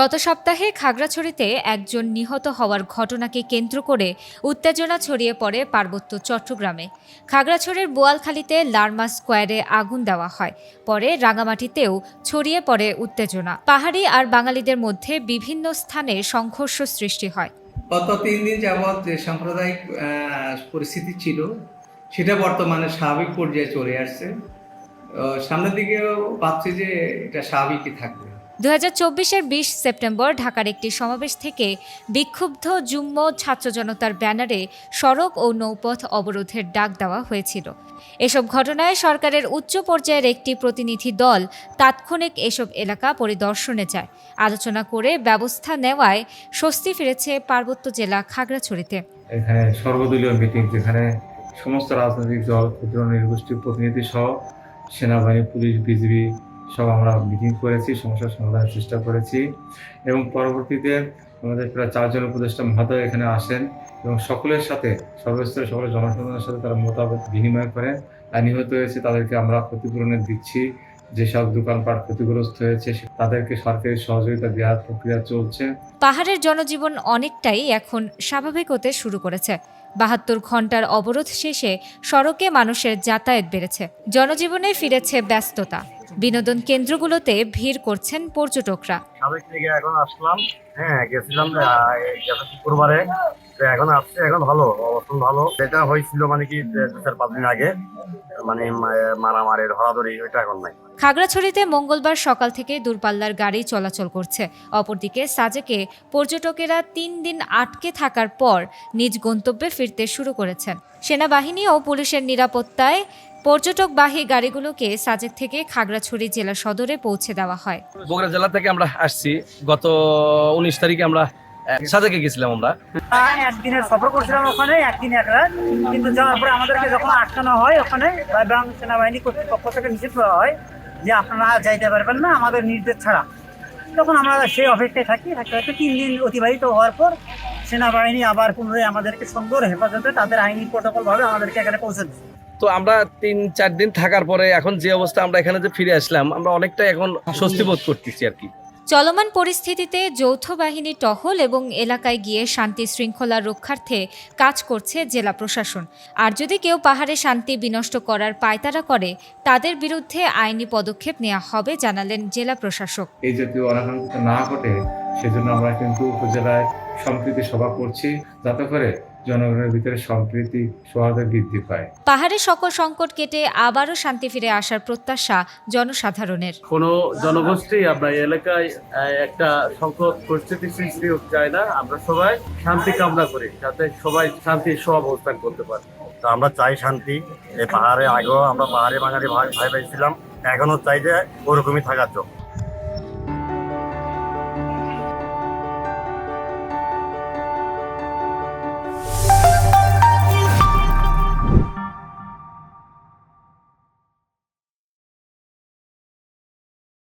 গত সপ্তাহে খাগড়াছড়িতে একজন নিহত হওয়ার ঘটনাকে কেন্দ্র করে উত্তেজনা ছড়িয়ে পড়ে পার্বত্য চট্টগ্রামে। খাগড়াছড়ির বোয়ালখালীতে লার্মা স্কোয়ারে আগুন দেওয়া হয়। পরে রাঙামাটিতেও ছড়িয়ে পড়ে উত্তেজনা। পাহাড়ি আর বাঙালিদের মধ্যে বিভিন্ন স্থানে সংঘর্ষ সৃষ্টি হয়। গত তিন দিন যাবৎ যে সাম্প্রদায়িক পরিস্থিতি ছিল, সেটা বর্তমানে স্বাভাবিক পর্যায়ে চলে আসছে। সামনের দিকেও ভাবছি যে এটা স্বাভাবিকই থাকবে। দু হাজার চব্বিশের বিশ সেপ্টেম্বর ঢাকার একটি সমাবেশ থেকে বিক্ষুব্ধ যুগ্ম ছাত্র জনতার ব্যানারে সড়ক ও নৌপথ অবরোধের ডাক দেওয়া হয়েছিল। এসব ঘটনায় সরকারের উচ্চ পর্যায়ের একটি প্রতিনিধি দল তাৎক্ষণিক এসব এলাকা পরিদর্শনে যায়। আলোচনা করে ব্যবস্থা নেওয়ায় স্বস্তি ফিরেছে পার্বত্য জেলা খাগড়াছড়িতে। এখানে সর্বদলীয় মিটিং যেখানে সমস্ত রাজনৈতিক দল, ক্ষুদ্র নৃগোষ্ঠীর প্রতিনিধি সহ সেনাবাহিনী, পুলিশ, বিজিবি সব আমরা মিটিং করেছি, সমস্যার সমাধানের চেষ্টা করেছি এবং পরবর্তীতে আমাদের প্রায় চারজন উপদেষ্টা মহোদয় এখানে আসেন এবং সকলের সাথে, সর্বস্তরের সকলের জনসাধারণের সাথে তারা মতামত বিনিময় করেন। আর নিহত হয়েছে তাদেরকে আমরা ক্ষতিপূরণের দিচ্ছি। যেসব দোকানপাট ক্ষতিগ্রস্ত হয়েছে তাদেরকে সরকারি সহযোগিতা দেওয়ার প্রক্রিয়া চলছে। পাহাড়ের জনজীবন অনেকটাই এখন স্বাভাবিক হতে শুরু করেছে। বাহাত্তর ঘণ্টার অবরোধ শেষে সড়কে মানুষের যাতায়াত বেড়েছে। জনজীবনে ফিরেছে ব্যস্ততা। বিনোদন কেন্দ্রগুলোতে ভিড় করছেন পর্যটকরা। এখন আসলাম। হ্যাঁ গেছিলাম শুক্রবারে এখন আসছে এখন ভালো অবস্থান ভালো। যেটা হয়েছিল মানে কি দু চার পাঁচ দিন আগে মানে মারামারি ধরাধরি ওইটা এখন নাই। খাগড়াছড়িতে মঙ্গলবার সকাল থেকে দূরপাল্লার গাড়ি চলাচল করছে। অপরদিকে সাজেকে পর্যটকেরা তিন দিন আটকে থাকার পর নিজ গন্তব্যে ফিরতে শুরু করেছেন। সেনাবাহিনী ও পুলিশের নিরাপত্তায় পর্যটকবাহী গাড়িগুলোকে সাজেক থেকে খাগড়াছড়ি জেলা সদরে পৌঁছে দেওয়া হয়। বগুড়া জেলা থেকে আমরা আসছি। গত উনিশ তারিখে আমরা সাজেকে গেছিলাম আমরা। একদিনের সফর করছিলাম ওখানে একদিন এক রাত। কিন্তু যাওয়ার পরে আমাদেরকে যখন আটকানো হয় ওখানে এবং সেনাবাহিনী কর্তৃপক্ষ থেকে নিষেধ করা হয় যে আপনারা যাইতে পারবেন না আমাদের নির্দেশ ছাড়া। তখন আমরা সেই অপেক্ষায় থাকি থাকতে থাকতে তিন দিন অতিবাহিত হওয়ার পর সেনাবাহিনী আবার পুনরায় আমাদেরকে সুন্দর হেফাজতে তাদের আইনি প্রোটোকল ভাবে আমাদেরকে এখানে পৌঁছে দিচ্ছে তো আমরা তিন চার দিন থাকার পরে এখন যে অবস্থা আমরা এখানে যে ফিরে আসলাম আমরা অনেকটা এখন স্বস্তি বোধ করতেছি আর কি। চলমান পরিস্থিতিতে যৌথ বাহিনী টহল এবং এলাকায় গিয়ে শান্তি শৃঙ্খলা রক্ষার্থে কাজ করছে জেলা প্রশাসন। আর যদি কেউ পাহাড়ে শান্তি বিনষ্ট করার পায়তারা করে তাদের বিরুদ্ধে আইনি পদক্ষেপ নেওয়া হবে জানালেন জেলা প্রশাসক। এই জাতীয় অনাকাঙ্ক্ষিত না ঘটে সেজন্য আমরা কিন্তু উপজেলায় সম্প্রীতি সভা করছি যাতে করে জনগণের ভিতরে সম্প্রীতি সৌহার্দ্য বৃদ্ধি পায়। পাহাড়ে সকল সংকট কেটে আবারও শান্তি ফিরে আসার প্রত্যাশা জনসাধারণের। কোনো জনগোষ্ঠী আমরা এলাকায় একটা সংকট পরিস্থিতি সৃষ্টি হোক চায় না। আমরা সবাই শান্তি কামনা করি যাতে সবাই শান্তির সহ অবস্থান করতে পারে। তো আমরা চাই শান্তি। এই পাহাড়ে আগেও আমরা পাহাড়ে বাঙালি ভাই ভাই ভাই ছিলাম এখনও চাই যে ওরকমই থাকার জন্য